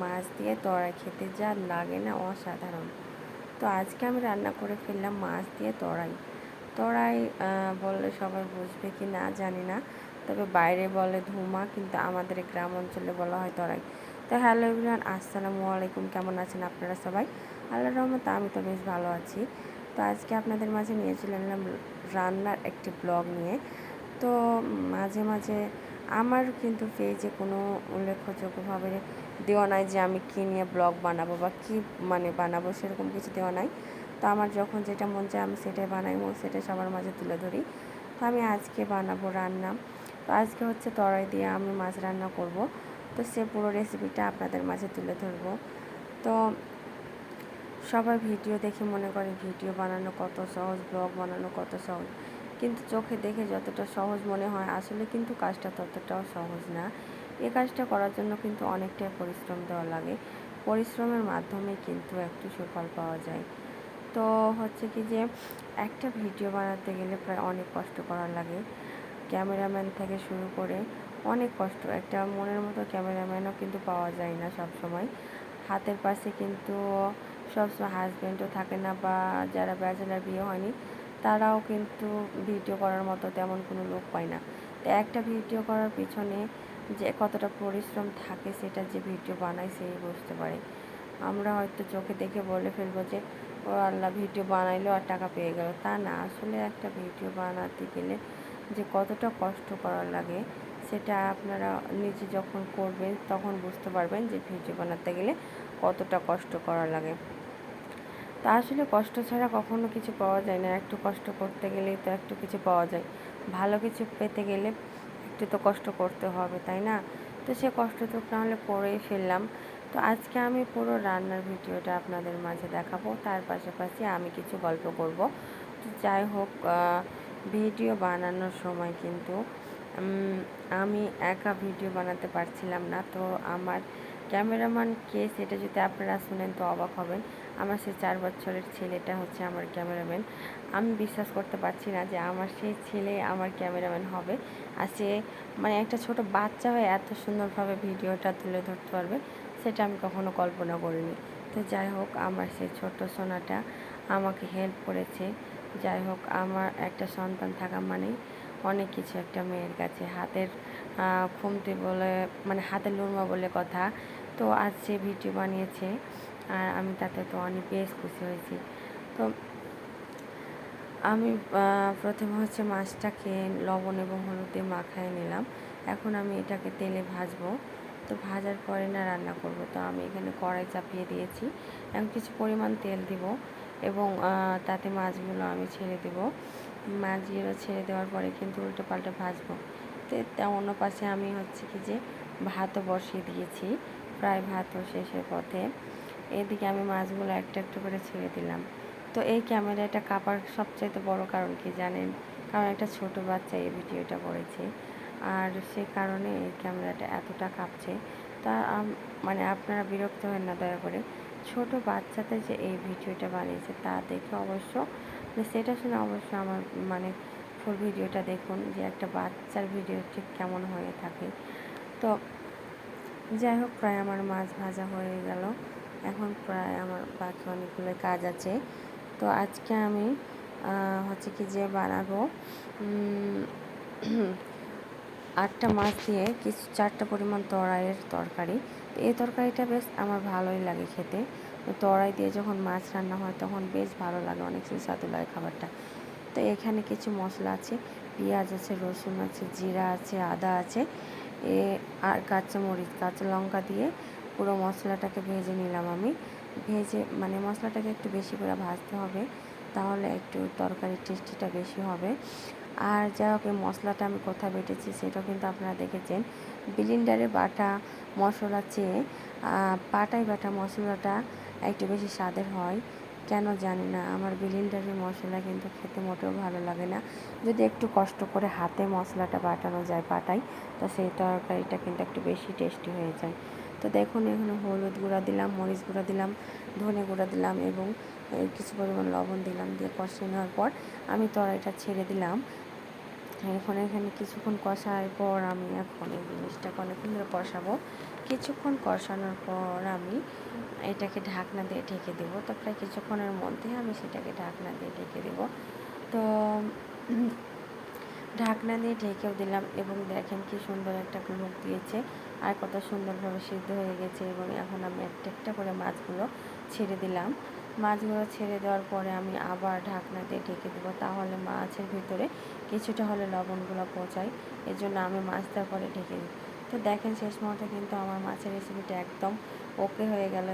মাছ দিয়ে তড়াই খেতে যা লাগে না অসাধারণ। তো আজকে আমি রান্না করে ফেললাম মাছ দিয়ে তড়াই তড়াই বললে সবাই বুঝবে কি না জানি না। তবে বাইরে বলে ধুমা, কিন্তু আমাদের গ্রাম অঞ্চলে বলা হয় তরাই। তো হ্যালো এভরিওয়ান, আসসালামু আলাইকুম। কেমন আছেন আপনারা সবাই? আল্লাহ রহমত আমি তো বেশ ভালো আছি। তো আজকে আপনাদের মাঝে নিয়ে চলে এলাম রান্নার একটি ব্লগ নিয়ে। তো মাঝে মাঝে আমার কিন্তু পেজে কোনো উল্লেখযোগ্যভাবে দেওয়া নাই যে আমি কী নিয়ে ব্লগ বানাবো বা কী মানে বানাবো, সেরকম কিছু দেওয়া নাই। তো আমার যখন যেটা মন চায় আমি সেটাই বানাইবো সেটাই সবার মাঝে তুলে ধরি। তো আমি আজকে বানাবো রান্না। তো আজকে হচ্ছে তরাই দিয়ে আমি মাছ রান্না করব। তো সে পুরো রেসিপিটা আপনাদের মাঝে তুলে ধরবো। তো সবাই ভিডিও দেখে মনে করে, ভিডিও বানানো কত সহজ, ব্লগ বানানো কত সহজ। কিন্তু চোখে দেখে যতটা সহজ মনে হয়, আসলে কিন্তু কাজটা ততটাও সহজ না। এ কাজটা করার জন্য কিন্তু অনেকটাই পরিশ্রম দেওয়া লাগে। পরিশ্রমের মাধ্যমে কিন্তু একটু সুফল পাওয়া যায়। তো হচ্ছে কি যে, একটা ভিডিও বানাতে গেলে প্রায় অনেক কষ্ট করা লাগে। ক্যামেরাম্যান থেকে শুরু করে অনেক কষ্ট। একটা মনের মতো ক্যামেরাম্যানও কিন্তু পাওয়া যায় না সব সময় হাতের পাশে কিন্তু সবসময় হাজব্যান্ডও থাকে না বা যারা ব্যাচেলার বিয়ে হয়নি তারাও কিন্তু ভিডিও করার মতো তেমন কোনো লোক পায় না। তো একটা ভিডিও করার পিছনে যে কতটা পরিশ্রম থাকে সেটা যে ভিডিও বানায় সেই বুঝতে পারে। আমরা হয়তো চোখে দেখে বলে ফেলব যে, ও আল্লাহ ভিডিও বানাইলো আর টাকা পেয়ে গেল। তা না, আসলে একটা ভিডিও বানাতে গেলে যে কতটা কষ্ট করা লাগে সেটা আপনারা নিজে যখন করবেন তখন বুঝতে পারবেন যে ভিডিও বানাতে গেলে কতটা কষ্ট করা লাগে। তা আসলে কষ্ট ছাড়া কখনো কিছু পাওয়া যায় না। একটু কষ্ট করতে গেলেই তো একটু কিছু পাওয়া যায়। ভালো কিছু পেতে গেলে একটু তো কষ্ট করতে হবে, তাই না? তো সে কষ্ট তো তাহলে করেই ফেললাম। তো আজকে আমি পুরো রান্নার ভিডিওটা আপনাদের মাঝে দেখাবো। তার পাশাপাশি আমি কিছু গল্প করব। তো যাই হোক ভিডিও বানানোর সময় কিন্তু আমি একা ভিডিও বানাতে পারছিলাম না। তো আমার ক্যামেরাম্যান কে সেটা যদি আপনারা শুনেন তো অবাক হবেন। আমার সেই চার বছরের ছেলেটা হচ্ছে আমার ক্যামেরাম্যান। আমি বিশ্বাস করতে পারছি না যে আমার সেই ছেলে আমার ক্যামেরাম্যান হবে। আর সে মানে একটা ছোট বাচ্চা হয়ে এত সুন্দরভাবে ভিডিওটা তুলে ধরতে পারবে, সেটা আমি কখনো কল্পনা করিনি। তো যাই হোক, আমার সেই ছোট সোনাটা আমাকে হেল্প করেছে। যাই হোক, আমার একটা সন্তান থাকা মানেই অনেক কিছু একটা মেয়ের কাছে হাতের খুমতে বলে মানে হাতে লুরমা বলে কথা। তো আজ সে ভিডিও বানিয়েছে আর আমি তাতে তো অনেক বেশ খুশি হয়েছি। তো আমি প্রথমে হচ্ছে মাছটাকে লবণ এবং হলুদে মাখায় নিলাম। এখন আমি এটাকে তেলে ভাজবো। তো ভাজার পরে না রান্না করব। তো আমি এখানে কড়াই চাপিয়ে দিয়েছি। এবং কিছু পরিমাণ তেল দিব এবং তাতে মাছগুলো আমি ছেড়ে দেব। মাছগুলো ছেড়ে দেওয়ার পরে কিন্তু উল্টো পাল্টে ভাজবো। তো অন্য পাশে আমি হচ্ছে কি যে ভাতও বসিয়ে দিয়েছি প্রায় ভাতও শেষের পথে। এদিকে আমি মাছগুলো একটা একটু করে ছেড়ে দিলাম। তো এই ক্যামেরাটা কাপার সবচাইতে বড় কারণ কি জানেন? কারণ একটা ছোট বাচ্চা এই ভিডিওটা করেছে। আর সে কারণে এই ক্যামেরাটা এতটা কাঁপছে। তা মানে আপনারা বিরক্ত হন না দয়া করে। ছোট বাচ্চাতে যে এই ভিডিওটা বানিয়েছে তা দেখে অবশ্য মানে সেটা শুনে অবশ্য আমার মানে ফুল ভিডিওটা দেখুন যে একটা বাচ্চার ভিডিও ঠিক কেমন হয়ে থাকে। তো যাই হোক, প্রায় আমার মাছ ভাজা হয়ে গেল। এখন প্রায় আমার বাকি অনেকগুলো কাজ আছে। তো আজকে আমি হচ্ছে কি যে বানাবো আটটা মাছ দিয়ে কিছু চারটা পরিমাণ তরাইয়ের তরকারি। তো এই তরকারিটা বেশ আমার ভালোই লাগে খেতে। তরাই দিয়ে যখন মাছ রান্না হয় তখন বেশ ভালো লাগে অনেক সুস্বাদু লাগে খাবারটা। তো এখানে কিছু মশলা আছে, পেঁয়াজ আছে, রসুন আছে, জিরা আছে, আদা আছে, এ আর কাঁচামরিচ, কাঁচা লঙ্কা দিয়ে পুরো মশলাটাকে ভেজে নিলাম আমি। ভেজে মানে মশলাটাকে একটু বেশি করে ভাজতে হবে, তাহলে একটু তরকারির টেস্টিটা বেশি হবে। আর যাই হোক, এই মশলাটা আমি কোথায় বেটেছি সেটাও কিন্তু আপনারা দেখেছেন। বিলিন্ডারে বাটা মশলা চেয়ে পাটায় বাটা মশলাটা একটু বেশি স্বাদের হয়। কেন জানি না, আমার বিলিন্ডারের মশলা কিন্তু খেতে মোটেও ভালো লাগে না। যদি একটু কষ্ট করে হাতে মশলাটা বাটানো যায় পাটাই তো সেই তরকারিটা কিন্তু একটু বেশি টেস্টি হয়ে যায়। তো দেখুন, এখানে হলুদ গুঁড়া দিলাম, মরিচ গুঁড়া দিলাম, ধনে গুঁড়া দিলাম এবং কিছু পরিমাণ লবণ দিলাম দিয়ে কষিয়ে নেওয়ার পর আমি তরকারিটা ছেড়ে দিলাম। এখন এখানে কিছুক্ষণ কষার পর আমি এখন এই জিনিসটাকে অনেকক্ষণ ধরে কষাবো। কিছুক্ষণ কষানোর পর আমি এটাকে ঢাকনা দিয়ে ঢেকে দেবো। তো প্রায় কিছুক্ষণের মধ্যে আমি সেটাকে ঢাকনা দিয়ে ঢেকে দেবো। তো ঢাকনা দিয়ে ঢেকেও দিলাম এবং দেখেন কি সুন্দর একটা লুক দিয়েছে আর কত সুন্দরভাবে সিদ্ধ হয়ে গেছে এবং এখন আমি একটা একটা করে মাছগুলো ছেড়ে দিলাম। মাছগুলো ছেড়ে দেওয়ার পরে আমি আবার ঢাকনা দিয়ে ঢেকে দেবো তাহলে মাছের ভিতরে কিছুটা হলে লবণগুলো পচায়। এই জন্য আমি মাছ দেওয়ার পরে ঢেকে দিই। তো দেখেন শেষ মুহূর্তে কিন্তু আমার মাছের রেসিপিটা একদম ওকে হয়ে গেল।